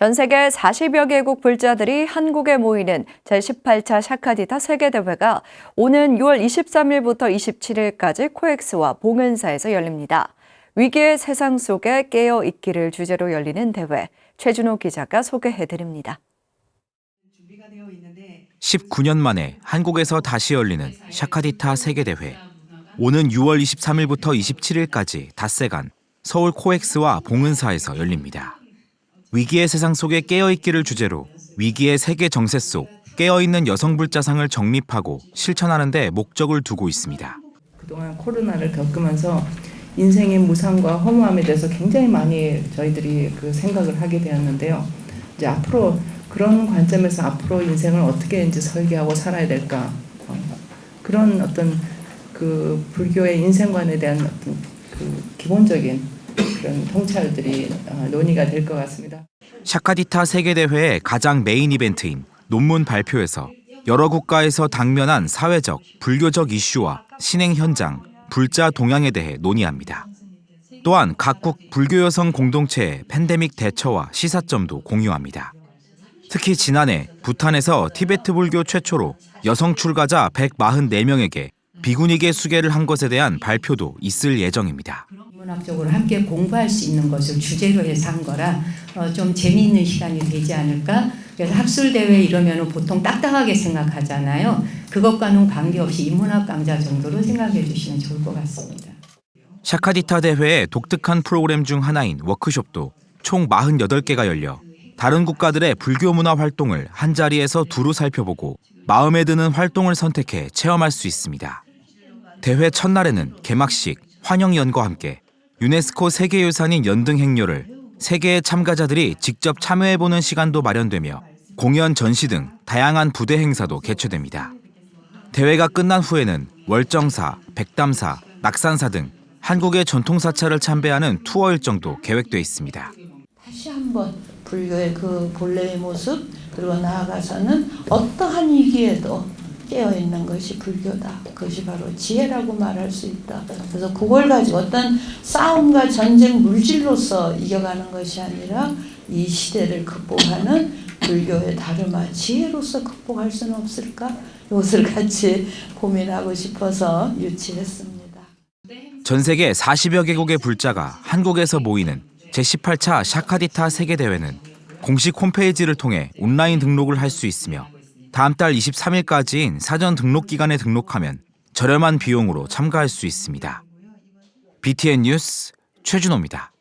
전 세계 40여 개국 불자들이 한국에 모이는 제18차 샤카디타 세계대회가 오는 6월 23일부터 27일까지 코엑스와 봉은사에서 열립니다. 위기의 세상 속에 깨어 있기를 주제로 열리는 대회, 최준호 기자가 소개해 드립니다. 19년 만에 한국에서 다시 열리는 샤카디타 세계대회. 오는 6월 23일부터 27일까지 닷새간 서울 코엑스와 봉은사에서 열립니다. 위기의 세상 속에 깨어있기를 주제로 위기의 세계 정세 속 깨어있는 여성 불자상을 정립하고 실천하는 데 목적을 두고 있습니다. 그동안 코로나를 겪으면서 인생의 무상과 허무함에 대해서 굉장히 많이 저희들이 그 생각을 하게 되었는데요. 이제 앞으로 그런 관점에서 앞으로 인생을 어떻게 이제 설계하고 살아야 될까 어, 그런 어떤 그 불교의 인생관에 대한 어떤 그 기본적인 그런 통찰들이 어, 논의가 될 것 같습니다. 샤카디타 세계대회의 가장 메인 이벤트인 논문 발표에서 여러 국가에서 당면한 사회적, 불교적 이슈와 신행 현장, 불자 동향에 대해 논의합니다. 또한 각국 불교 여성 공동체의 팬데믹 대처와 시사점도 공유합니다. 특히 지난해 부탄에서 티베트 불교 최초로 여성 출가자 144명에게 비구니계 수계를 한 것에 대한 발표도 있을 예정입니다. 문학적으로 함께 공부할 수 있는 것을 주제로 해서 한 거라 어, 좀 재미있는 시간이 되지 않을까. 그래서 학술 대회 이러면 보통 딱딱하게 생각하잖아요. 그것과는 관계없이 인문학 강좌 정도로 생각해 주시면 좋을 것 같습니다. 샤카디타 대회의 독특한 프로그램 중 하나인 워크숍도 총 48개가 열려 다른 국가들의 불교 문화 활동을 한 자리에서 두루 살펴보고 마음에 드는 활동을 선택해 체험할 수 있습니다. 대회 첫날에는 개막식, 환영연과 함께 유네스코 세계유산인 연등 행렬을 세계의 참가자들이 직접 참여해보는 시간도 마련되며 공연 전시 등 다양한 부대 행사도 개최됩니다. 대회가 끝난 후에는 월정사, 백담사, 낙산사 등 한국의 전통 사찰을 참배하는 투어 일정도 계획돼 있습니다. 다시 한번 불교의 그 본래의 모습 그리고 나아가서는 어떠한 위기에도 깨어 있는 것이 불교다. 그것이 바로 지혜라고 말할 수 있다. 그래서 그걸 가지고 어떤 싸움과 전쟁 물질로서 이겨가는 것이 아니라 이 시대를 극복하는 불교의 다름아 지혜로서 극복할 수는 없을까? 이것을 같이 고민하고 싶어서 유치했습니다. 전 세계 40여 개국의 불자가 한국에서 모이는 제18차 샤카디타 세계대회는 공식 홈페이지를 통해 온라인 등록을 할 수 있으며 다음 달 23일까지인 사전 등록 기간에 등록하면 저렴한 비용으로 참가할 수 있습니다. BTN 뉴스 최준호입니다.